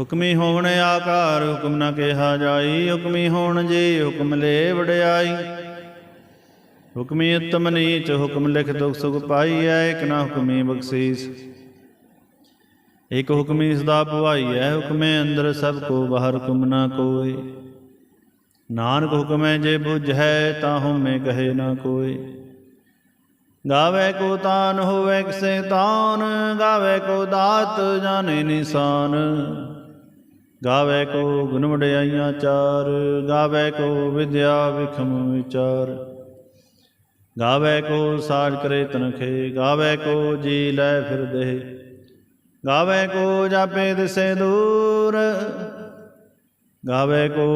ਹੁਕਮੀ ਹੋਣ ਆਕਾਰ ਹੁਕਮ ਨਾ ਕਿਹਾ ਜਾਈ, ਹੁਕਮੀ ਹੋਣ ਜੀ ਹੁਕਮ ਲੈ ਵਡਿਆਈ। ਹੁਕਮੀ ਉਤਮ ਨੀਚ ਹੁਕਮ ਲਿਖ ਦੁਖ ਸੁਖ ਪਾਈਐ ਇਕ ਨਾ ਹੁਕਮੀ ਬਖਸ਼ੀਸ। ਇਕ ਹੁਕਮੀ ਸਦਾ ਪੁਆਈਐ ਹੁਕਮੇ ਅੰਦਰ ਸਭ ਕੋ ਬਾਹਰ ਹੁਕਮ ਨਾ ਕੋਈ ਨਾਨਕ ਹੁਕਮੈ ਜੇ ਬੁਝੈ ਤਾਂ ਹਉਮੈ ਕਹੇ ਨਾ ਕੋਈ ਗਾਵੇ ਕੋ ਤਾਨ ਹੋਵੇ ਕਿਸੇ ਤਾਨ, ਗਾਵੇ ਕੋ ਦਾਤ ਜਾਣੇ ਨਿਸ਼ਾਨ। ਗਾਵੇ ਕੋ ਗੁਣ ਵਡਿਆਈਆਂ ਚਾਰ, ਗਾਵੇ ਕੋ ਵਿਦਿਆ ਵਿਖਮ ਵਿਚਾਰ। ਗਾਵੇ ਕੋ ਸਾਜ ਕਰੇ ਤਨਖੇ, ਗਾਵੇ ਕੋ ਜੀ ਲੈ ਫਿਰ ਦੇ ਗਾਵੇ ਕੋ ਜਾਪੇ ਦਿਸੇ ਦੂਰ, ਗਾਵੇ ਕੋ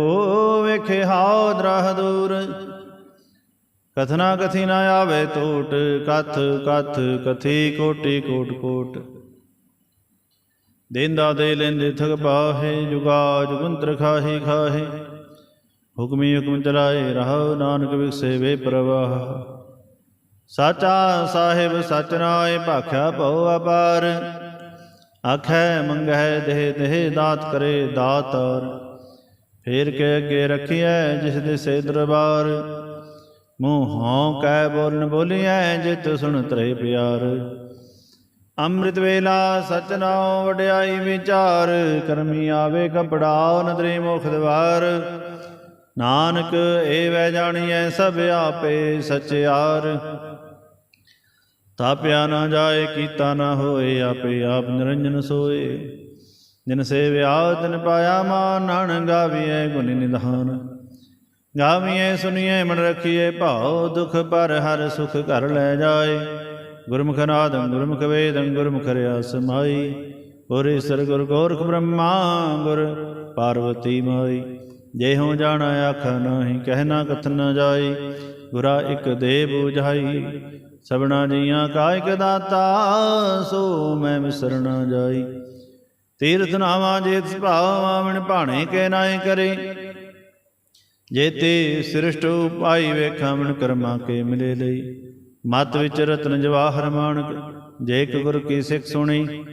ਵੇਖੇ ਹਾਉ ਦਰਹ ਦੂਰ। ਕਥਨਾ ਕਥੀ ਨਾ ਆਵੇ ਟੋਟ ਕਥ ਕਥ ਕਥੀ ਕੋਟੀ ਕੋਟ ਕੋਟ। ਦੇਂਦਾ ਦੇ ਲੈਂਦੇ ਥਗ ਪਾਹੇ ਜੁਗਾ ਜੁਗੰਤਰ ਖਾਹੀ, ਖਾਹੇ। ਹੁਕਮੀ ਹੁਕਮ ਚਲਾਏ, ਰਹੋ ਨਾਨਕ ਵਿਖਸੇ ਵੇ ਪ੍ਰਵਾਹ। ਸਾਚਾ ਸਾਹਿਬ ਸਚ ਨਾਏ, ਭਾਖਿਆ ਭਉ ਅਪਾਰ। ਆਖੈ ਮੰਗੈ ਦੇਹ ਦੇਹ ਦਾਤ ਕਰੇ ਦਾਤਾਰ। ਫੇਰ ਕੇ ਅੱਗੇ ਰਖੀਐ ਜਿਸ ਦੇ ਸੇ ਦਰਬਾਰ। ਮੂੰਹੋਂ ਕਹਿ ਬੋਲਨ ਬੋਲੀਐ, ਜਿਤ ਸੁਣ ਤਰੇ ਪਿਆਰ। ਅੰਮ੍ਰਿਤ ਵੇਲਾ ਸਚ ਨਾਉ ਵਡਿਆਈ ਵਿਚਾਰ, ਕਰਮੀ ਆਵੇ ਕਪੜਾ ਨਦਰੀ ਮੁਖ ਦਵਾਰ। ਨਾਨਕ ਏ ਵੈ ਜਾਣੀਐ ਸਭ ਆਪੇ ਸਚਿਆਰ ਤਾਪਿਆ ਨਾ ਜਾਏ, ਕੀਤਾ ਨਾ ਹੋਏ, ਆਪੇ ਆਪ ਨਿਰੰਜਨ ਸੋਏ। ਜਿਨ ਸੇਵਿਆ, ਤਿਨ ਪਾਇਆ ਮਾਨ ਨਾਨ ਗਾਵੀਐ ਗੁਣ ਨਿਧਾਨ। ਗਾਵੀਐ ਸੁਣੀਐ ਮਨ ਰਖੀਐ, ਭਾਉ ਦੁਖ ਪਰ ਹਰ ਸੁਖ ਘਰ ਲੈ ਜਾਏ। ਗੁਰਮੁਖ ਨਾਦੰ ਗੁਰਮੁਖ ਵੇਦੰ ਗੁਰਮੁਖ ਰਿਆ ਸਮਾਈ ਗੁਰ ਈਸਰ ਗੁਰ ਗੋਰਖ ਬ੍ਰਹਮਾ ਗੁਰ ਪਾਰਵਤੀ ਮਾਈ। ਜੇ ਹੋ ਜਾਣਾ ਆਖ ਨਾਹੀ ਕਹਿਣਾ ਕਥ ਨ ਜਾਈ। ਗੁਰਾ ਇੱਕ ਦੇ ਬੂਝਾਈ, ਸਭਨਾ ਜੀਆਂ ਕਾਇਕ ਦਾਤਾ, ਸੋ ਮੈਂ ਵਿਸਰ ਨ ਜਾਈ। ਤੀਰਥ ਨਾਵਾ ਜੇਤ ਭਾਵ ਆਵਣ ਭਾਣੇ ਕੇ ਨਾਏ ਕਰੇ। ਜੇਤੇ ਸ੍ਰਿਸ਼ਟ ਉਪਾਈ ਵੇਖਾਂ ਮਨ ਕਰਮਾ ਕੇ ਮਿਲੇ ਲਈ। ਮਤ ਵਿੱਚ ਰਤਨ ਜਵਾਹਰ ਮਾਨਕ ਜੇ ਇੱਕ ਗੁਰ ਕੀ ਸਿੱਖ ਸੁਣੀ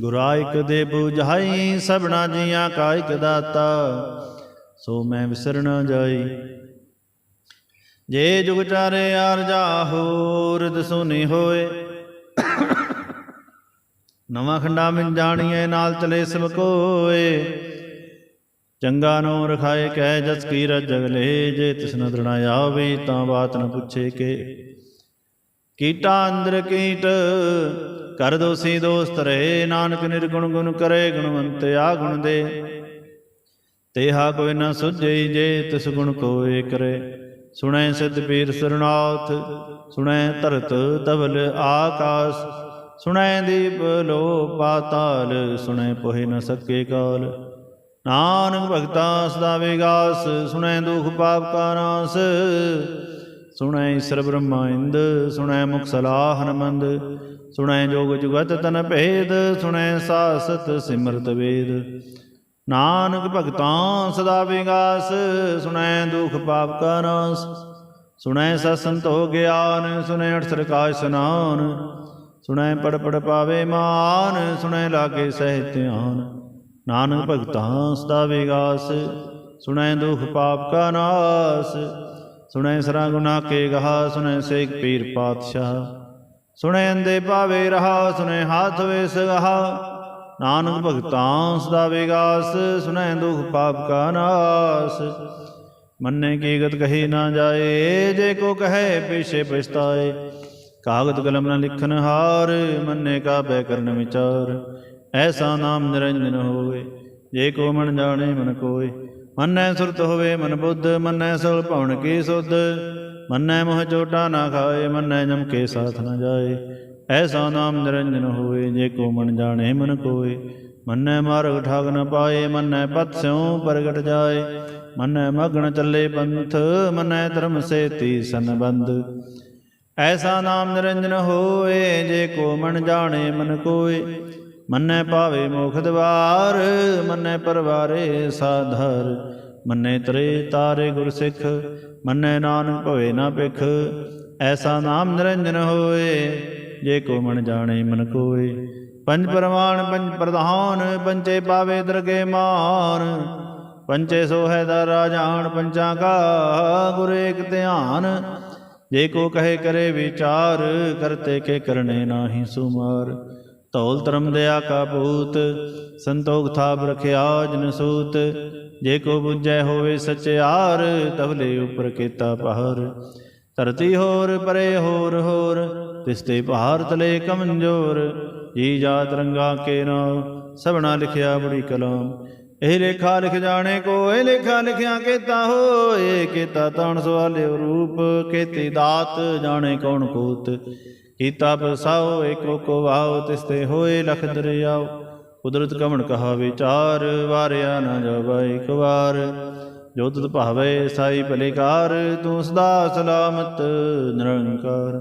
ਗੁਰਾ ਇਕ ਦੇ ਬੁਝਾਈ ਸਭਨਾ ਜੀਆਂ ਕਾ ਇਕ ਦਾਤਾ ਸੋ ਮੈਂ ਵਿਸਰ ਨਾ ਜਾਈ। ਜੇ ਜੁਗ ਚਾਰੇ ਆਰ ਜਾਹੋ ਰਿਦ ਸੁਨੀ ਹੋਏ। ਨਵਾਂ ਖੰਡਾ ਮਿੰ ਜਾਣੀਏ ਨਾਲ ਚਲੇ ਸਭ ਕੋਏ ਚੰਗਾ ਨੋ ਰਖਾਏ ਕਹਿ ਜਸ ਕੀ ਰਜਗ ਜੇ ਤਿਸ ਦਰਣਾ ਆਵੇ ਤਾਂ ਬਾਤ ਨ ਪੁੱਛੇ ਕੇ। ਕੀਟਾ ਅੰਦਰ ਕੀਟ, ਕਰ ਦੋਸੀ ਦੋਸਤ ਰਹੇ, ਨਾਨਕ ਨਿਰਗੁਣ ਗੁਣ ਕਰੇ, ਗੁਣਵੰਤ ਆ ਗੁਣ ਦੇ। ਤੇਹਾ ਕੋਈ ਨਾ ਸੁਝੇ ਜੇ, ਤਿਸ ਗੁਣ ਕੋਏ ਕਰੇ। ਸੁਣੈ ਸਿਧ ਪੀਰ ਸਰਨਾਥ ਸੁਣੈ ਧਰਤ ਤਵਲ ਆਕਾਸ। ਸੁਣੈ ਦੀਪ ਲੋ ਪਾਤਾਲ ਸੁਣੈ ਪੋਹਿ ਨ ਸਕੇ ਕਾਲ। ਨਾਨਕ ਭਗਤਾ ਸਦਾ ਵਿਗਾਸ, ਸੁਣੈ ਦੁਖ ਪਾਪ ਕਾ ਨਾਸ। ਸੁਣੈ ਈਸ਼ਰ ਬ੍ਰਹਮਾ ਇੰਦ, ਸੁਣੈ ਮੁਖ ਸਲਾਹ ਹਨਮੰਦ ਸੁਣੈ ਜੋਗ ਜੁਗਤ ਤਨ ਭੇਦ, ਸੁਣੈ ਸਾਸਤ ਸਿਮਰਤ ਵੇਦ। ਨਾਨਕ ਭਗਤਾਂ ਸਦਾ ਵਿਗਾਸ, ਸੁਣੈ ਦੁਖ ਪਾਪ ਕਾ ਨਾਸ। ਸੁਣੈ ਸਤ ਸੰਤੋ ਗਿਆਨ, ਸੁਣੈ ਅਠ ਸਰਕਾਇ ਸਨਾਨ। ਸੁਣੈ ਪੜ ਪੜ ਪਾਵੇ ਮਾਨ, ਸੁਣੈ ਲਾਗੇ ਸਹਿ ਧਿਆਨ। ਨਾਨਕ ਭਗਤਾਂ ਸਦਾ ਵਿਗਾਸ, ਸੁਣੈ ਦੁਖ ਪਾਪ ਕਾ ਨਾਸ, ਸੁਣੈ ਸਰਾ ਗੁਨਾ ਕੇ ਗਹਾ, ਸੁਣੈ ਸੇਖ ਪੀਰ ਪਾਤਸ਼ਾਹ, ਸੁਣੈ ਅੰਦੇ ਪਾਵੇ ਰਹਾ, ਸੁਣੈ ਹਾਥ ਵੇ ਸਗਹਾ, ਨਾਨਕ ਭਗਤਾਂ ਸਦਾ ਵਿਗਾਸ, ਸੁਣੈ ਦੁਖ ਪਾਪ ਕਾ ਨਾਸ, ਮੰਨੇ ਕੀ ਗਤ ਕਹੀ ਨਾ ਜਾਏ, ਜੇ ਕੋ ਕਹੇ ਪਿਛੇ ਪਛਤਾਏ ਕਾਗਦ ਕਲਮ ਨਾ ਲਿਖਨ ਹਾਰ, ਮੰਨੇ ਕਾ ਬੈ ਕਰਨ ਵਿਚਾਰ ਐਸਾ ਨਾਮ ਨਿਰੰਜਨ ਹੋਵੇ, ਜੇ ਕੋ ਮਨ ਜਾਣੇ ਮਨ ਕੋਏ। ਮਨੈ ਸੁਰਤ ਹੋਵੇ ਮਨ ਬੁੱਧ, ਮਨੈ ਸਲ ਭਵਨ ਕੀ ਸੁਧ। ਮੰਨੈ ਮੋਹ ਚੋਟਾ ਨਾ ਖਾਏ, ਮੰਨੈ ਜਮ ਕੇ ਸਾਥ ਨਾ ਜਾਏ। ਐਸਾ ਨਾਮ ਨਿਰੰਜਨ ਹੋਵੇ, ਜੇ ਕੋ ਮਨ ਜਾਣੇ ਮਨ ਕੋਏ। ਮਨੈ ਮਾਰਗ ਠਾਗ ਨ ਪਾਏ, ਮਨੈ ਪਤ ਸਿਉ ਪ੍ਰਗਟ ਜਾਏ। ਮਨੈ ਮਗਨ ਚੱਲੇ ਪੰਥ, ਮਨੈ ਧਰਮ ਸੇਤੀ ਸੰਬੰਧ। ਐਸਾ ਨਾਮ ਨਿਰੰਜਨ ਹੋਏ ਜੇ ਕੋ ਮਨ ਜਾਣੇ ਮਨ ਕੋਏ। ਮੰਨੈ ਪਾਵੇ ਮੋਖ ਦਵਾਰ ਮੰਨੈ ਪਰਵਾਰੇ ਸਾਧਰ। ਮੰਨੈ ਤਰੇ ਤਾਰੇ ਗੁਰ ਸਿੱਖ, ਮੰਨੈ ਨਾਨਕ ਭਵੇ ਨਾ ਪਿਖ ਐਸਾ ਨਾਮ ਨਿਰੰਜਨ ਹੋਏ, ਜੇ ਕੋ ਮਨ ਜਾਣੇ ਮਨ ਕੋਏ। ਪੰਜ ਪਰਮਾਨ ਪੰਜ ਪ੍ਰਧਾਨ ਪੰਚੇ ਪਾਵੇ ਦਰਗੇ ਮਾਨ। ਪੰਚੇ ਸੋਹੈ ਦਾ ਰਾਜਾਨ ਪੰਚਾਂ ਕਾ ਗੁਰ ਏਕ ਧਿਆਨ। ਜੇ ਕੋ ਕਹੇ ਕਰੇ ਵਿਚਾਰ, ਕਰਤੇ ਕੇ ਕਰਨੇ ਨਾਹੀ ਸੁਮਾਰ। ਧੌਲ ਧਰਮ ਦਇਆ ਕਾ ਭੂਤ, ਸੰਤੋਖ ਥਾਪ ਰਖਿਆ ਜਨ ਸੂਤ। ਜੇ ਕੋ ਬੁੱਝੈ ਹੋਵੇ ਸਚਿਆਰ ਤਵਲੇ ਉਪਰ ਕੀਤਾ ਪਹਰ। ਧਰਤੀ ਹੋਰ ਪਰੇ ਹੋਰ ਹੋਰ ਤਿਸ ਭਾਰ ਤਲੇ ਕਮਜ਼ੋਰ। ਜੀ ਜਾਤ ਰੰਗਾ ਕੇ ਨਾਮ, ਸਭਨਾ ਲਿਖਿਆ ਬੜੀ ਕਲਾਮ। ਇਹ ਲੇਖਾ ਲਿਖ ਜਾਣੇ ਕੋ, ਇਹ ਲੇਖਾ ਲਿਖਿਆ ਕੀਤਾ ਹੋਏ। ਕੀਤਾ ਤਣ ਸਵਾਲਿਓ ਰੂਪ, ਕੀਤੀ ਦਾਤ, ਜਾਣੇ ਕੌਣ ਕੂਤ। ਕੀਤਾ ਪਸਾਓ ਏਕੋ ਕੋ ਵਾਓ ਤਿਸ ਤੇ ਹੋਏ ਲਖ ਦਰਿਆਓ। ਕੁਦਰਤ ਕਮਣ ਕਹਾ ਵਿਚਾਰ, ਵਾਰਿਆ ਨਾ ਜਾਵਾ ਇੱਕ ਵਾਰ ਜੋ ਤੁਧ ਭਾਵੇ ਸਾਈ ਭਲੇਕਾਰ, ਤੂੰ ਸਦਾ ਸਲਾਮਤ, ਨਿਰੰਕਾਰ।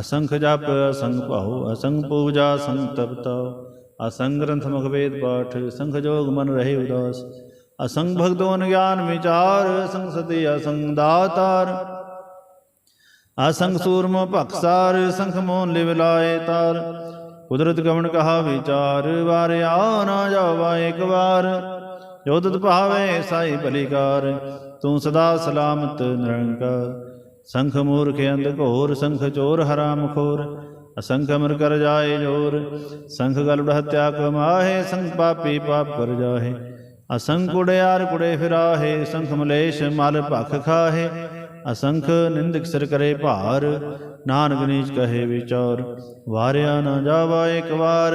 ਅਸੰਖ ਜਪ, ਅਸੰਖ ਭਾਉ, ਅਸੰਖ ਪੂਜਾ ਸੰਖ ਤਪਤਾਉ ਅਸੰਗ ਗ੍ਰੰਥ ਮੁਖ ਵੇਦ ਪਾਠ ਸੰਖ ਜੋਗ ਮਨ ਰਹੇ ਉਦਾਸ। ਅਸੰਗ ਭਗਤੋਨ ਗਿਆਨ ਵਿਚਾਰ ਅਸੰਗ ਸਤੀ ਅਸੰਗ ਦਾਤਾਰ। ਅਸੰਗ ਸੂਰਮ ਭਖਸਾਰ ਸੰਖ ਮੋਨ ਲਿਵ ਲਾਏ ਤਾਰ। ਕੁਦਰਤ ਕਵਣ ਕਹਾ ਵਿਚਾਰ ਵਾਰਿਆ ਨਾ ਜਾਵਾ ਇੱਕ ਵਾਰ। ਜੋ ਤੁਧ ਭਾਵੇ ਸਾਈ ਭਲੀਕਾਰ, ਤੂੰ ਸਦਾ ਸਲਾਮਤ ਨਿਰੰਕਾਰ। ਸੰਖ ਮੂਰਖ ਅੰਧ ਘੋਰ, ਸੰਖ ਚੋਰ ਹਰਾਮ ਖੋਰ ਅਸੰਖ ਅਮਰ ਕਰ ਜਾਏ ਜੋਰ, ਸੰਖ ਗਲ ਹਤਿਆ ਕਮਾਹੇ ਸੰਖ ਪਾਪੀ ਪਾਪ ਕਰ ਜਾਹੇ। ਅਸੰਖ ਕੁੜਿਆਰ ਕੁੜੇ ਫਿਰਾਹੇ, ਸੰਖ ਮਲੇਸ਼ ਮਲ ਭਖ ਖਾਹੇ। ਅਸੰਖ ਨਿੰਦਕ ਸਿਰ ਕਰੇ ਭਾਰ, ਨਾਨਕ ਨੀਚ ਕਹੇ ਵਿਚਾਰ। ਵਾਰਿਆ ਨਾ ਜਾਵਾ ਇੱਕ ਵਾਰ,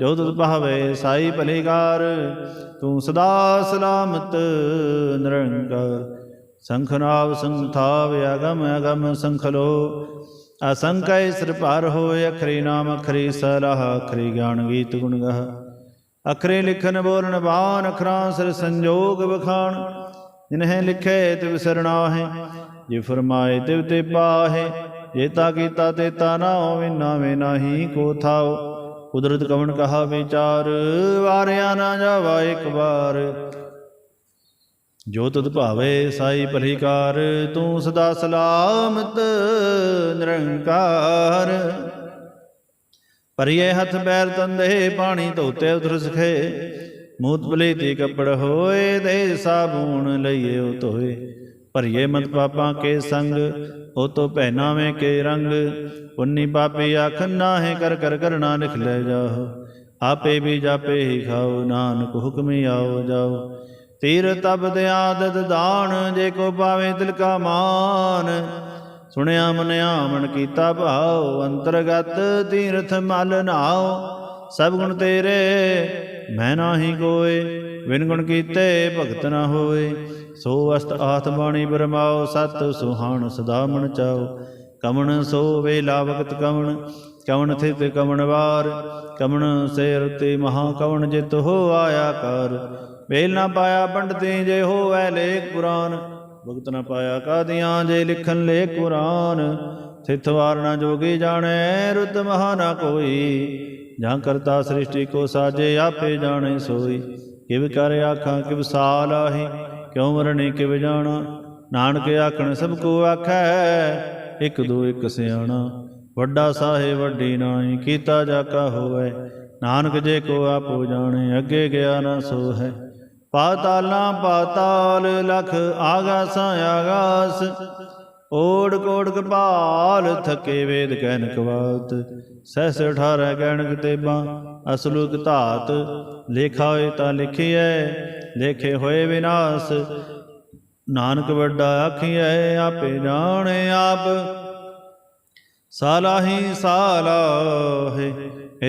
ਜੋ ਤੁਧ ਭਾਵੇ ਸਾਈ ਭਲੇਕਾਰ। ਤੂੰ ਸਦਾ ਸਲਾਮਤ, ਨਿਰੰਕਾਰ। ਸੰਖਨਾਵ ਸੰਥਾਵ ਅਗਮ ਅਗਮ ਸੰਖਲੋ ਅਸੰਕੈ ਸਿਰ ਭਾਰ ਹੋਏ, ਅਖਰੀ ਨਾਮ ਅਖਰੀ ਸਲਾਹ, ਅਖਰੀ ਗਿਆਨ ਗੀਤ ਗੁਣ ਗਹ। ਅਖਰੇ ਲਿਖਨ ਬੋਲਣ ਬਾਣ, ਅਖਰਾਂ ਸਿਰ ਸੰਜੋਗ ਬਖਾਣ ਜਿਨਹਿ ਲਿਖੇ ਤਿਵ ਸਰਣਾਹੇ ਜੇ ਫਰਮਾਏ ਤਿਵ ਤੇ ਪਾਹੇ ਜੇਤਾ ਕੀਤਾ ਤੇਤਾ ਨਾ ਹੋਵੇ ਨਾਵੇਂ ਨਾਹੀ ਕੋ ਥਾਓ। ਕੁਦਰਤ ਕਵਣ ਕਹਾ ਵਿਚਾਰ, ਵਾਰਿਆ ਨਾ ਜਾਵਾ ਇੱਕ ਵਾਰ। ਜੋ ਤੁਧ ਭਾਵੇ ਸਾਈ ਭਲੀਕਾਰ ਤੂੰ ਸਦਾ ਸਲਾਮਤ, ਨਿਰੰਕਾਰ। ਪਰਿਏ ਹੱਥ ਬੈਰ ਤੰਦੇ, ਪਾਣੀ ਧੋਤੇ ਉਧਰ ਸਖੇ। ਮੂਤ ਬਲੇਤੀ ਕੱਪੜ ਹੋਏ, ਦੇ ਸਾਬੂਣ ਲਈਏ ਉਹ ਧੋਏ ਭਰੀਏ ਮਤ ਪਾਪਾਂ ਕੇ ਸੰਗ ਉਹ ਤੋ ਪਹਿਨਾਵੇਂ ਕੇ ਰੰਗ। ਪੁੰਨੀ ਪਾਪੀ ਆਖਨ ਨਾਹੇ ਕਰ ਕਰ ਕਰਨਾ ਲਿਖ ਲੈ ਜਾਓ। ਆਪੇ ਵੀ ਜਾਪੇ ਹੀ ਖਾਓ ਨਾਨਕ ਹੁਕਮੀ ਆਓ ਜਾਓ। ਤੀਰ ਤਬਦ ਆਦਤ ਦਾਨ ਜੇ ਕੋ ਪਾਵੇ ਦਿਲ ਕਾ ਮਾਨ। ਸੁਣਿਆ ਮਨਿਆ ਮਨ ਕੀਤਾ ਭਾਉ ਅੰਤਰਗਤ ਤੀਰਥ ਮਲ ਨਾਉ। ਸਭ ਗੁਣ ਤੇਰੇ ਮੈਂ ਨਾਹੀ ਕੋਏ। ਵਿਨ ਗੁਣ ਕੀਤੇ ਭਗਤ ਨਾ ਹੋਏ। ਸੋ ਅਸਤ ਆਤਮਾਣੀ ਬਰਮਾਓ ਸਤ ਸੁਹਾਣ ਸਦਾ ਮਨ ਚਾਓ। ਕਮਣ ਸੋ ਵੇਲਾ ਵਕਤ ਕਮਣ ਕਵਣ ਥਿਤ ਕਵਣ ਵਾਰ। ਕਮਣ ਸੇਰ ਤੇ ਮਹਾ ਕਵਣ ਜਿਤ ਹੋ ਆਇਆ ਕਰ। ਵੇਲ ਨਾ ਪਾਇਆ ਪੰਡਤੀ ਜੇ ਹੋਵੈ ਲੇਖ ਪੁਰਾਨ ਭਗਤ ਨਾ ਪਾਇਆ ਕਾਦੀਆਂ ਜੇ ਲਿਖਨ ਲੇਖ ਕੁਰਾਨ। ਥਿਤ ਵਾਰ ਨਾ ਜੋਗੀ ਜਾਣੈ, ਰੁਤ ਮਹਾ ਨਾ ਕੋਈ। ਜਾਂ ਕਰਤਾ ਸ੍ਰਿਸ਼ਟੀ ਕੋ ਸਾਜੇ, ਆਪੇ ਜਾਣੇ ਸੋਈ। ਕਿਵ ਕਰ ਆਖਾਂ, ਕਿਵ ਸਾਲ ਆਹੀ। ਕਿਉ ਮਰਣੇ ਕਿਵ ਜਾਣਾ? ਨਾਨਕ ਆਖਣ, ਸਭ ਕੋ ਆਖੈ, ਇਕ ਦੋ ਇਕ ਸਿਆਣਾ। ਵੱਡਾ ਸਾਹੇ ਵੱਡੀ ਨਾਹੀ ਕੀਤਾ ਜਾ ਕਾ ਹੋਵੇ। ਨਾਨਕ ਜੇ ਕੋ ਆਪੋ ਜਾਣੇ, ਅੱਗੇ ਗਿਆ ਨਾ ਸੋ ਹੈ ਪਾਤਾਲਾਂ ਪਾਤਾਲ, ਲਖ ਆਗਾਸਾਂ ਆਗਾਸ। ਓੜ ਕੋੜ ਕਪਾਲ, ਥਕੇ ਵੇਦ ਕਹਿਨ ਕਵਾਤ। ਸਹਿਸ 18 ਗਣਕ ਤੇਬਾਂ ਅਸਲੁਕ ਧਾਤ, ਲੇਖਾ ਹੋਏ ਤਾਂ ਲਿਖੀਐ, ਲੇਖੇ ਹੋਏ ਵਿਨਾਸ਼। ਨਾਨਕ ਵੱਡਾ ਆਖੀਐ, ਆਪੇ ਜਾਣੇ ਆਪ। ਸਾਲਾਹੀ ਸਾਲਾਹੇ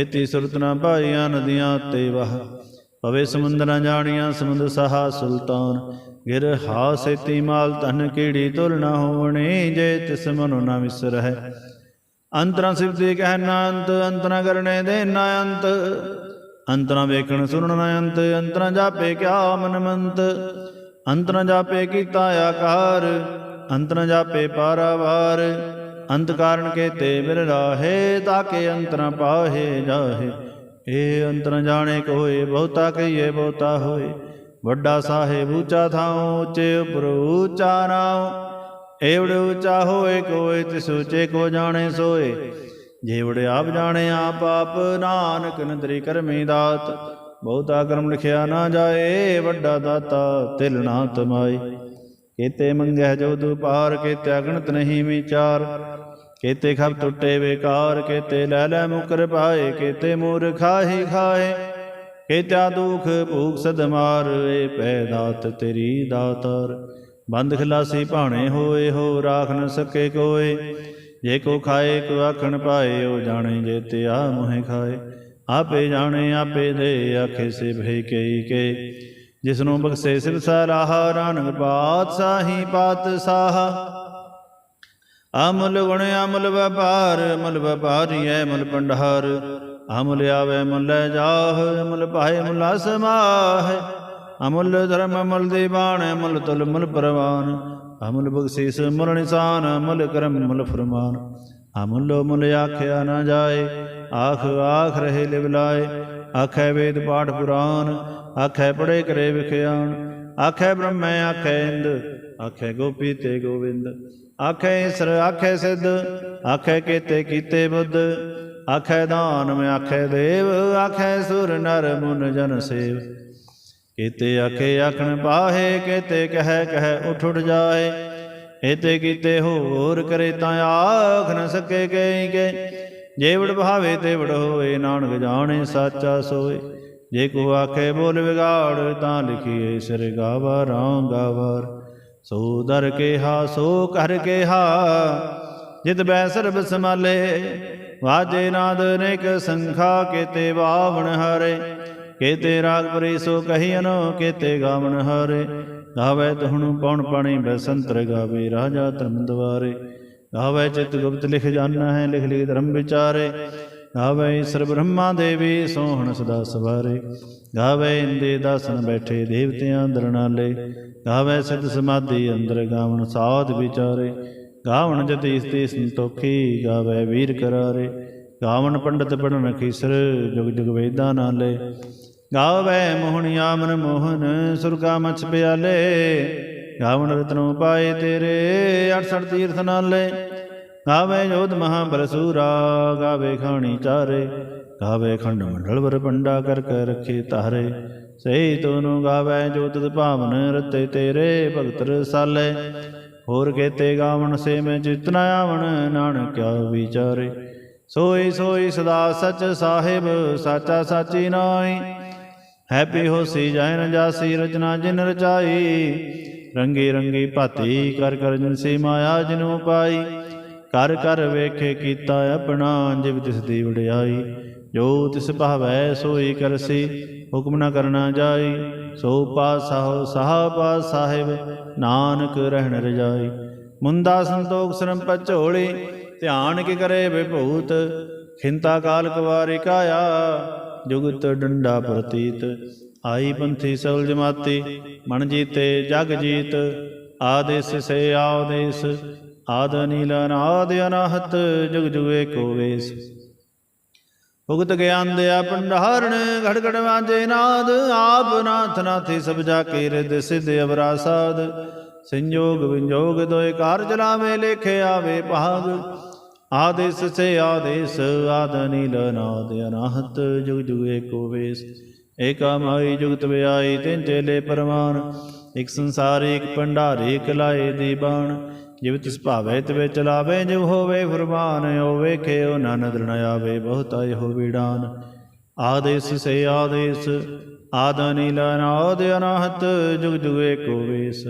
ਇਤੀ ਸੁਰਤ ਨਾ ਭਾਈਆਂ ਨਦੀਆਂ ਤੇ ਵਹ। ਪਵੇ ਸਮੁੰਦਰਾਂ ਜਾਣੀਆਂ, ਸਮੁੰਦ ਸਹਾ ਸੁਲਤਾਨ। ਗਿਰ ਹਾਸ ਇਤੀ ਮਾਲ ਤਨ ਕੀੜੀ ਤੁਲ ਨਾ ਹੋਣੀ, ਜੇ ਤਿਸ ਮਨੋ ਨਾ ਵਿਸਰਹਿ। ਅੰਤਰਾਂ ਸਿਵਦੀ ਕਹਿਣਾ ਅੰਤ, ਅੰਤਰਾਂ ਕਰਨੇ ਦੇ ਨਾ ਅੰਤ। ਅੰਤਰਾਂ ਵੇਖਣ ਸੁਣਨ ਨਾ ਅੰਤ, ਅੰਤਰਾਂ ਜਾਪੇ ਕਿਆ ਮਨ ਮੰਤ। ਅੰਤਰਾਂ ਜਾਪੇ ਕੀਤਾ ਆਕਾਰ, ਅੰਤਰਾਂ ਜਾਪੇ ਪਾਰਾਵਾਰ। ਅੰਤ ਕਾਰਨ ਕੇ ਤੇ ਬਿਰ ਰਾਹੇ ਤਾਕੇ ਅੰਤਰਾਂ ਪਾਹੇ ਜਾਹੇ। ਇਹ ਅੰਤਰ ਜਾਣੇ ਕੋਏ, ਬਹੁਤਾ ਕਹੀਏ ਬਹੁਤਾ ਹੋਏ। ਵੱਡਾ ਸਾਹਿਬ ਉੱਚਾ ਥਾਉ, ਉੱਚੇ ਉਪਰ ਉੱਚਾ ਨਾਉ। ਏਵੜ ਉੱਚਾ ਹੋਏ ਕੋਏ, ਤਿਸ ਉੱਚੇ ਕੋ ਜਾਣੇ ਸੋਏ। ਜੇਵੜ ਆਪ ਜਾਣੇ ਆਪ ਆਪ, ਨਾਨਕ ਨਦਰੀ ਕਰਮੀ ਦਾਤ। ਬਹੁਤਾ ਕਰਮ ਲਿਖਿਆ ਨਾ ਜਾਏ, ਵੱਡਾ ਦਾਤਾ ਤਿਲ ਨਾ ਤਮਾਈ ਕੇਤੇ ਮੰਗਹਿ ਜੋ ਦੁਪਾਰ, ਕੇਤੇ ਅਗਣਤ ਨਹੀਂ ਵਿਚਾਰ। ਕੇਤੇ ਖਬ ਟੁੱਟੇ ਵੇਕਾਰ, ਕੇਤੇ ਲੈ ਲੈ ਮੁਕਰ ਪਾਏ ਕੇਤੇ ਮੂਰ ਖਾਹੀ ਖਾਏ। ਕੇਤਿਆ ਦੁਖ ਭੂਖ ਸਦ ਏ ਪੈ ਦਾਤ ਤੇਰੀ ਦਾਤਾਰ। ਬੰਦ ਖਲਾਸੀ ਭਾਣੇ ਹੋਏ, ਹੋ ਰਾਖ ਨ ਸਕੇ ਕੋਏ। ਜੇ ਕੋ ਖਾਏ, ਕੋ ਆਖਣ ਪਾਏ, ਉਹ ਜਾਣੇ ਜੇ ਤੇ ਆ ਮੋਹਿ ਖਾਏ। ਆਪੇ ਜਾਣੇ, ਆਪੇ ਦੇ, ਆਖੇ ਸੇ ਭਈ ਕਈ ਕੇ। ਜਿਸਨੂੰ ਬਖਸ਼ੇ ਸਿਵ ਸਿਰ ਸਾਰਾਹ ਨਾਨਕ ਪਾਤਸ਼ਾਹੀ ਪਾਤਸ਼ਾਹ ਅਮਲ ਗੁਣ, ਅਮਲ ਵਪਾਰ, ਅਮਲ ਵਪਾਰੀ ਐ ਮਲ ਪੰਡਾਰ ਅਮਲ ਆਵੇ, ਮੁੱਲ ਜਾਹ, ਅਮਲ ਪਾਏ, ਮੁਲਾ ਸਮਾਹ। ਅਮੁੱਲ ਧਰਮ ਅਮਲ ਦੀਵਾਨ ਅਮਲ ਤੁਲ ਮੁਲ ਪਰਵਾਨ। ਅਮੁੱਲ ਬਖਸ਼ੀਸ ਮੁਲ ਨਿਸ਼ਾਨ, ਅਮੁੱਲ ਕਰਮ ਮੁਲ ਫਰਮਾਨ। ਅਮੁੱਲੋ ਮੁਲ ਆਖਿਆ ਨਾ ਜਾਏ, ਆਖ ਆਖ ਰਹੇ ਲਿਵਲਾਏ ਆਖੈ ਵੇਦ ਪਾਠ ਪੁਰਾਨ, ਆਖੈ ਪੜੇ ਕਰੇ ਵਿਖਿਆਨ। ਆਖੈ ਬ੍ਰਹਮੈ, ਆਖੈ ਇੰਦ, ਆਖੈ ਗੋਪੀ ਤੇ ਗੋਵਿੰਦ। ਆਖੈ ਈਸਰ, ਆਖੈ ਸਿੱਧ, ਆਖੈ ਕੀਤੇ ਕੀਤੇ ਬੁੱਧ। ਆਖੈ ਦਾਨ, ਮੈਂ ਆਖੈ ਦੇਵ, ਆਖੈ ਸੁਰ ਨਰ ਮੁਨ ਜਨ ਸੇਵ। ਕੀਤੇ ਆਖੇ ਆਖਣ ਪਾਹੇ ਕੀਤੇ ਕਹਿ ਕਹਿ ਉਠ ਉਠ ਜਾਏ। ਇਤੇ ਕੀਤੇ ਹੋਰ ਕਰੇ ਤਾਂ ਆਖ ਨ ਸਕੇ ਕਈ ਕੇ ਜੇ ਵਡ ਭਾਵੇ ਤੇ ਵਡ ਹੋਏ, ਨਾਨਕ ਜਾਣੇ ਸਾਚਾ ਸੋਏ। ਜੇ ਕੋ ਆਖੇ ਬੋਲ ਵਿਗਾੜ, ਤਾਂ ਲਿਖੀਏ ਸਿਰ ਗਾਵਾ ਰਾਂ ਗਾਵਰ। ਸੋ ਦਰ ਕੇਹਾ, ਸੋ ਕਰ ਕੇਹਾ, ਜਿਤ ਬੈ ਸਰਬ ਸਮਾਲੇ ਵਾਜੇ ਨਾਦ ਨੇਕ ਸੰਖਾ, ਕੇਤੇ ਬਾਵਣ ਹਰੇ। ਕੇਤੇ ਰਾਗ ਪਰੀ ਸੋ ਕਹੀਨੋ ਕੇਤੇ ਗਾਵਣ ਹਾਰੇ। ਗਾਵੇ ਤਹਣੁ ਪਉਣ ਪਾਣੀ ਬਸੰਤਰ ਗਾਵੇ, ਰਾਜਾ ਧਰਮ ਦਵਾਰੇ ਗਾਵੇ ਚਿਤ ਗੁਪਤ ਲਿਖ ਜਾਣਾ ਹੈ, ਲਿਖ ਲਿਖ ਧਰਮ ਵਿਚਾਰੇ। ਗਾਵੇ ਈਸਰ ਬ੍ਰਹਮਾ ਦੇਵੀ, ਸੋਹਣ ਸਦਾ ਸਵਾਰੇ। ਗਾਵੇ ਇੰਦੇ ਦਾਸਨ ਬੈਠੇ ਦੇਵਤਿਆਂ ਦਰਨਾਲੇ। ਗਾਵੇ ਸਿੱਧ ਸਮਾਧੀ ਅੰਦਰ ਗਾਵਣ ਸਾਧ ਵਿਚਾਰੇ। ਗਾਵਣ ਜਤੀ ਸਤੀ ਸੰਤੋਖੀ, ਗਾਵੇ ਵੀਰ ਕਰਾਰੇ। ਗਾਵਣ ਪੰਡਤ ਪੜਨ ਖੀਸਰ, ਜੁਗ ਜੁਗ ਵੇਦਾਂ ਨਾਲੇ। ਗਾਵੇ ਮੋਹਣਿਆ ਆਮਨ ਮੋਹਨ ਸੁਰਗਾ ਮਛ ਪਿਆਲੇ। ਗਾਵਣ ਰਤਨੋ ਪਾਏ ਤੇਰੇ 68 ਤੀਰਥ ਨਾਲੇ। ਗਾਵੇ ਜੋਧ ਮਹਾਬਲਸੂਰਾ, ਗਾਵੇ ਖਾਣੀ ਚਾਰੇ। ਗਾਵੇ ਖੰਡ ਮੰਡਲ ਵਰ ਪੰਡਾ ਕਰ ਕਰ ਰੱਖੇ ਤਾਰੇ ਸਹੀ ਤੋਨੂੰ ਗਾਵੇ ਜੋ ਤਦ ਭਾਵਨ ਰਤੇ ਤੇਰੇ, ਭਗਤ ਰਸਾਲੇ। ਹੋਰ ਕੇਤੇ ਗਾਵਣ ਸੇ ਮੈਂ ਜਿਤਨਾ ਆਵਣ ਨਾਨਕਿਆ ਵਿਚਾਰੇ। ਸੋਈ ਸੋਈ ਸਦਾ ਸਚ ਸਾਹਿਬ, ਸਾਚਾ ਸਾਚੀ ਨਾਈ ਹੈਪੀ ਹੋਸੀ ਜੈਨ ਜਾਸੀ ਰਚਨਾ ਜਿਨ ਰਚਾਈ। ਰੰਗੀ ਰੰਗੀ ਭਾਤੀ ਕਰ ਕਰ ਜਿਨ ਸੀ ਮਾਇਆ ਜਿਨੂ ਪਾਈ ਕਰ ਕਰ ਵੇਖੇ ਕੀਤਾ ਆਪਣਾ ਜਿਵ ਤਿਸ ਦੀ ਵਡਿਆਈ। ਜੋ ਤਿਸ ਭਾਵੈ ਸੋਈ ਕਰਸੀ, ਹੁਕਮ ਨਾ ਕਰਨਾ ਜਾਈ। ਸੋ ਪਾਸਾਹੁ ਸਾਹ ਪਾ ਸਾਹਿਬ ਨਾਨਕ ਰਹਿਣ ਰਜਾਈ। ਮੁੰਦਾ ਸੰਤੋਖ ਸਰਮ ਪਚੋਲੀ ਧਿਆਨ ਕੀ ਕਰੇ ਵਿਭੂਤ। ਖਿੰਤਾ ਕਾਲ ਕਵਾਰੀ ਕਾਇਆ ਜੁਗਤ ਡੰਡਾ ਪ੍ਰਤੀਤ। ਆਈ ਪੰਥੀ ਸਗਲ ਜਮਾਤੀ, ਮਨ ਜੀਤੇ ਜਗ ਜੀਤ। ਆਦੇਸ ਸੇ ਆਦੇਸ, ਆਦ ਨੀਲ ਅਨਾਦ ਅਨਾਹਤ, ਜੁਗ ਜੁਗ ਏਕੋ ਵੇਸ। ਭੁਗਤ ਗਿਆਨ ਦਿਆ ਭੰਡਾਰਣ ਘੜ ਘੜ ਵਾਜੇ ਨਾਦ। ਆਪ ਨਾਥ ਨਾਥੀ ਸਭ ਜਾ ਕੇ ਰਿਦ ਸਿਧ ਅਵਰਾ ਸਾਧ ਸੰਯੋਗ ਵਿੰਜੋਗ ਦੋਇ ਕਾਰ ਚਲਾਵੇ ਲੇਖੇ ਆਵੇ ਭਾਗ। ਆਦੇਸ ਸੇ ਆਦੇਸ, ਆਦ ਨੀਲ ਨਾਦ ਅਨਾਹਤ, ਜੁਗ ਜੁਗ ਏਕੋ ਵੇਸ। ਏਕਾ ਮਾਈ ਜੁਗਤ ਵਿਆਈ ਤਿੰਨ ਚੇਲੇ ਇਕ ਸੰਸਾਰ, ਇਕ ਭੰਡਾਰੇ, ਇਕ ਲਾਏ ਦੀ ਬਾਣ ਜਿਵ ਤਿਸ ਭਾਵੇ ਤਵੇ ਚਲਾਵੇ, ਜਿਵ ਹੋਵੇ ਫਰਮਾਨ ਓ ਵੇਖੇ ਓ ਨਾ ਨਦਰ ਨ ਆਵੇ, ਬਹੁਤਾ ਇਹੋ ਵੀੜਾਨ। ਆਦੇਸ ਸੇ ਆਦੇਸ ਆਦਨੀ ਨੀਲ ਅਨਾਦ ਅਨਾਹਤ, ਜੁਗ ਜੁਗ ਏਕੋ ਵੇਸ।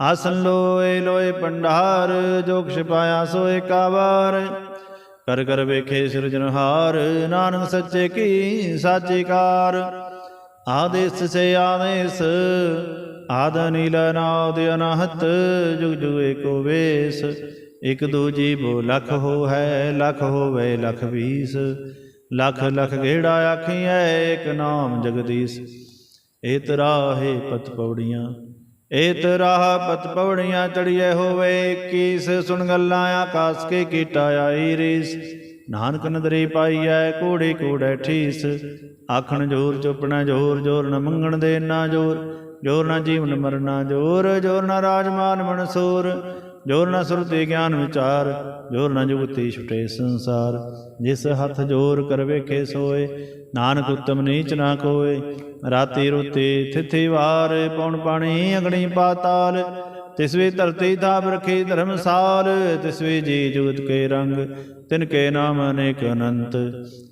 ਆਸਨ ਲੋਏ ਲੋਏ ਪੰਡਾਰ ਜੋ ਛਪਾਇਆ ਸੋ ਏਕਾਵਾਰ ਕਰ ਕਰ ਵੇਖੇ ਸਿਰਜਨਹਾਰ ਨਾਨਕ ਸੱਚੇ ਕੀ ਸਾਚੀ ਕਾਰ। ਆਦੇਸ ਸੇ ਆਦੇਸ ਆਦ ਨੀਲ ਅਨਾਦ ਅਨਾਹਤ, ਜੁਗ ਜੁਗ ਏਕੋ ਵੇਸ। ਇਕ ਦੂ ਜੀਵੋ ਲਖ ਹੋ ਹੈ ਲਖ ਹੋਵੇ, ਲਖ ਵੀਸ। ਲਖ ਲਖ ਗੇੜਾ ਆਖੀਐ, ਇਕ ਨਾਮ ਜਗਦੀਸ਼। ਏਤ ਰਾਹੇ ਪਤ ਪੌੜੀਆਂ ਏਤ ਰਾਹ ਪਤ ਪੌੜੀਆਂ ਚੜੀਏ ਹੋਵੇ, ਕੀਸ ਸੁਣ ਗੱਲਾਂ ਆਕਾਸ ਕੇ ਕੀਟਾ ਆਈ ਰੀਸ। ਨਾਨਕ ਨਦਰੀ ਪਾਈਐ ਕੋੜੇ ਕੋੜੇ ਠੀਸ। ਆਖਣ ਜੋਰ ਚੁਪਣਾ ਜੋਰ ਜੋਰ ਨ ਮੰਗਣ ਦੇ ਨਾ ਜੋਰ। ਜੋਰ ਨਾ ਜੀਵਨ ਮਰਨਾ ਜੋਰ ਜੋਰ ਨਾ ਰਾਜਮਾਨ ਮਨਸੂਰ ਜੋਰ ਨਾ ਸੁਰਤੀ ਗਿਆਨ ਵਿਚਾਰ, ਜੋਰ ਨਾ ਜੁਗਤੀ ਛੁਟੇ ਸੰਸਾਰ। ਜਿਸ ਹੱਥ ਜੋਰ ਕਰ ਵੇਖੇ ਸੋਏ, ਨਾਨਕ ਉਤਮ ਨੀਚ ਨਾ ਕੋਏ। ਰਾਤੀ ਰੁਤੀ ਥਿਥੀ ਵਾਰ ਪੌਣ ਪਾਣੀ ਅਗਣੀ ਪਾਤਾਲ। ਤਿਸਵੇ ਧਰਤੀ ਥਾਪ ਰਖੀ ਧਰਮਸਾਲ ਤਿਸਵੇ ਜੀ ਜੁਗਤ ਕੇ ਰੰਗ, ਤਿਨ ਕੇ ਨਾਮ ਅਨੇਕ ਅਨੰਤ।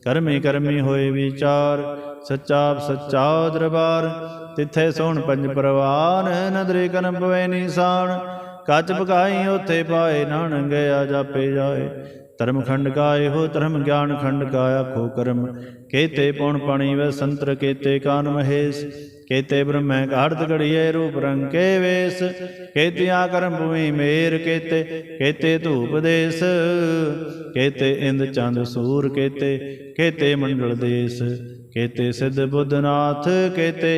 ਕਰਮੀ ਕਰਮੀ ਹੋਏ ਵਿਚਾਰ ਸੱਚਾ ਸੱਚਾ ਦਰਬਾਰ। ਤਿੱਥੇ ਸੋਣ ਪੰਜ ਪਰਵਾਨ, ਨਦਰੇ ਕਨ ਪਵੇ ਨੀਸਾਨ। ਕੱਚ ਪਕਾਈ ਉਥੇ ਪਾਏ ਨਾਨ ਗਿਆ ਜਾਪੇ ਜਾਏ। ਧਰਮ ਖੰਡ ਕਾ ਇਹੋ ਧਰਮ ਗਿਆਨ ਖੰਡ ਕਾ ਆਖੋ ਕਰਮ। ਕੇਤੇ ਪੌਣ ਪਾਣੀ ਵੈ ਸੰਤਰ ਕੇਤੇ ਕਾਨ ਮਹੇਸ਼। ਕੇਤੇ ਬ੍ਰਹਮੈ ਘਾੜਤ ਘੜੀਏ ਰੂਪ ਰੰਗ ਕੇ ਵੇਸ। ਕੇਤਿਆ ਕਰਮ ਭੂਮੀ ਮੇਰ ਕੇਤੇ ਕੇਤੇ ਧੂਪ ਦੇਸ। ਕੇਤੇ ਇੰਦ ਚੰਦ ਸੂਰ ਕੇਤੇ ਕੇਤੇ ਮੰਡਲ ਦੇਸ। ਕੇਤੇ ਸਿੱਧ ਬੁੱਧਨਾਥ ਕੇਤੇ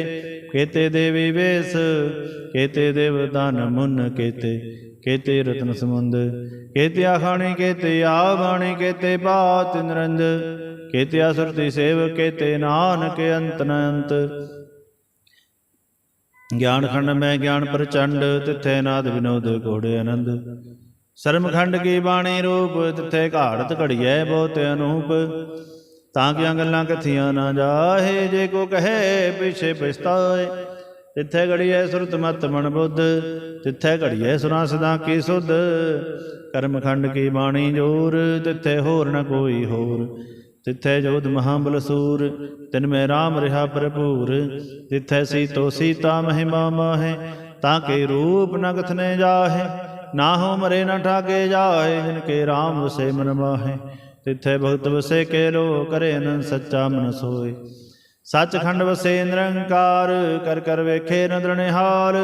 ਕੇਤੇ ਦੇਵੀ ਵੇਸ, ਕੇਤੇ ਦੇਵ ਧਨ ਮੁਨ ਕੇਤੇ ਕੇਤੇ ਰਤਨ ਸਮੁੰਦ ਕੇਤੇ ਆਖਾਣੀ ਕੇਤੇ ਆਵਾਣੀ, ਕੇਤੇ ਬਾਤ ਨਿਰੰਜ, ਕੇਤੇ ਅਸਰਤੀ ਸੇਵ ਕੇਤੇ ਨਾਨਕ ਅੰਤ ਨ ਅੰਤ। ਗਿਆਨ ਖੰਡ ਮੈਂ ਗਿਆਨ ਪ੍ਰਚੰਡ, ਤਿੱਥੇ ਨਾਦ ਵਿਨੋਦ ਘੋੜੇ ਆਨੰਦ। ਸਰਮ ਖੰਡ ਕੀ ਬਾਣੀ ਰੂਪ, ਤਿੱਥੇ ਘਾੜਤ ਘੜੀਐ ਬਹੁਤ ਅਨੂਪ। ਤਾਂ ਕਿਆਂ ਗੱਲਾਂ ਕਥੀਆਂ ਨਾ ਜਾਹੇ? ਜੇ ਕੋ ਕਹੇ, ਪਿਛੇ ਪਛਤਾਏ। ਤਿੱਥੇ ਘੜੀਐ ਸੁਰਤ ਮਤ ਮਨ ਬੁੱਧ, ਤਿੱਥੇ ਘੜੀਐ ਸੁਨਾ ਸਦਾ ਕੀ ਸੁਧ। ਕਰਮ ਖੰਡ ਕੀ ਬਾਣੀ ਜੋਰ, ਤਿੱਥੇ ਹੋਰ ਨ ਕੋਈ ਹੋਰ। ਤਿੱਥੇ ਜੋਧ ਮਹਾਬਲ ਸੂਰ, ਤਿਨ ਮੈਂ RAM ਰਿਹਾ ਭਰਪੂਰ। ਤਿੱਥੇ ਸੀਤੋ ਸੀਤਾ ਮਹਿਮਾ ਮਾਹੇ, ਤਾਂ ਕੇ ਰੂਪ ਨ ਕਥਨੇ ਜਾਹੇ। ਨਾ ਹੋ ਮਰੇ ਨ ਠਾਕੇ ਜਾਏ ਜਿਨ ਕੇ RAM ਵਸੇ ਮਨ ਮਾਹੇ। ਤਿੱਥੇ ਭਗਤ ਵਸੇ ਕੇ ਲੋ ਕਰੇ ਨ ਸੱਚਾ ਮਨ ਸੋਏ ਸੱਚਖੰਡ ਵਸੇ ਨਿਰੰਕਾਰ, ਕਰ ਕਰ ਵੇਖੇ ਨਦਰ ਨਿਹਾਲ।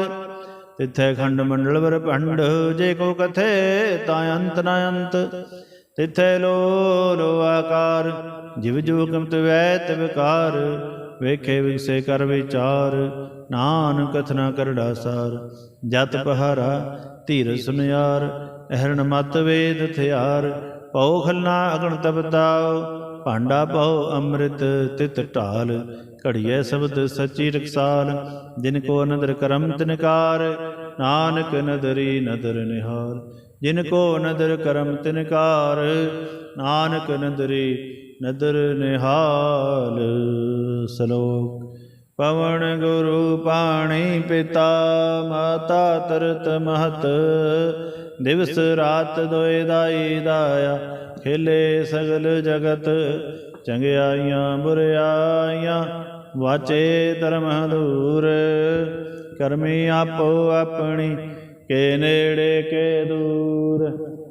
ਤਿੱਥੇ ਖੰਡ ਮੰਡਲ ਵਰ ਭੰਡ, ਜੇ ਕੋ ਕਥੇ ਤਾਂ ਅੰਤ ਨ ਅੰਤ। ਤਿੱਥੇ ਲੋ ਲੋ ਆਕਾਰ, ਜਿਵ ਜੋ ਕਮਤ ਵੈਤ ਵਿਕਾਰ ਵੇਖੇ ਵਿਗਸੇ ਕਰ ਵਿਚਾਰ, ਨਾਨਕ ਕਥਨਾ ਕਰੜਾ ਸਾਰ। ਜਤ ਪਹਾਰਾ ਧੀਰ ਸੁਨਿਆਰ, ਅਹਰਣ ਮਤ ਵੇਦ ਥਿਆਰ ਪਉ ਖਲਨਾ ਅਗਣ ਤਪਤਾਉ ਭਾਂਡਾ ਪਉ ਅੰਮ੍ਰਿਤ ਤਿਤ ਢਾਲ, ਘੜੀਐ ਸ਼ਬਦ ਸੱਚੀ ਰਖਸਾਲ, ਜਿਨ ਕੋ ਨਦਰ ਕਰਮ ਤਿਨਕਾਰ ਨਾਨਕ ਨਦਰੀ ਨਦਰ ਨਿਹਾਲ, ਜਿਨ ਕੋ ਨਦਰ ਕਰਮ ਤਿਨਕਾਰ ਨਾਨਕ ਨਦਰੀ ਨਦਰ ਨਿਹਾਲ। ਸਲੋਕ ਪਵਨ ਗੁਰੂ ਪਾਣੀ ਪਿਤਾ, ਮਾਤਾ ਤਰਤ ਮਹਤ। ਦਿਵਸ ਰਾਤ ਦੋਇ ਦਾਈ ਦਾਇਆ, ਖਿਲੇ ਸਗਲ ਜਗਤ। ਚੰਗਿਆਈਆਂ, ਬੁਰਿਆਈਆਂ, ਵਾਚੇ ਧਰਮ ਹਦੂਰ। ਕਰਮੀ ਆਪੋ ਆਪਣੀ, ਕੇ ਨੇੜੇ ਕੇ ਦੂਰ।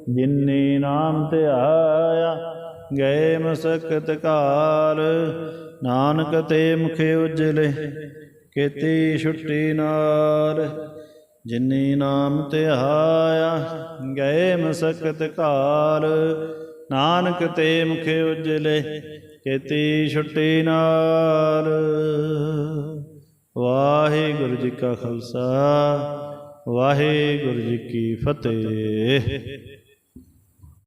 ਜਿਨਨੀ ਨਾਮ ਧਿਆਇਆ, ਗਏ ਮਸਕਤ ਕਾਲ। ਨਾਨਕ ਤੇ ਮੁਖੇ ਉਜਲੇ, ਕੀਤੀ ਛੁੱਟੀ ਨਾਲ। ਜਿਨੀ ਨਾਮ ਧਿਆਇਆ ਗਏ ਮਸਕਤ ਕਾਲ। ਨਾਨਕ ਤੇ ਮੁਖੇ ਉਜਲੇ, ਕੀਤੀ ਛੁੱਟੀ ਨਾਲ। ਵਾਹਿਗੁਰੂ ਜੀ ਕਾ ਖਾਲਸਾ, ਵਾਹਿਗੁਰੂ ਜੀ ਕੀ ਫਤਿਹ।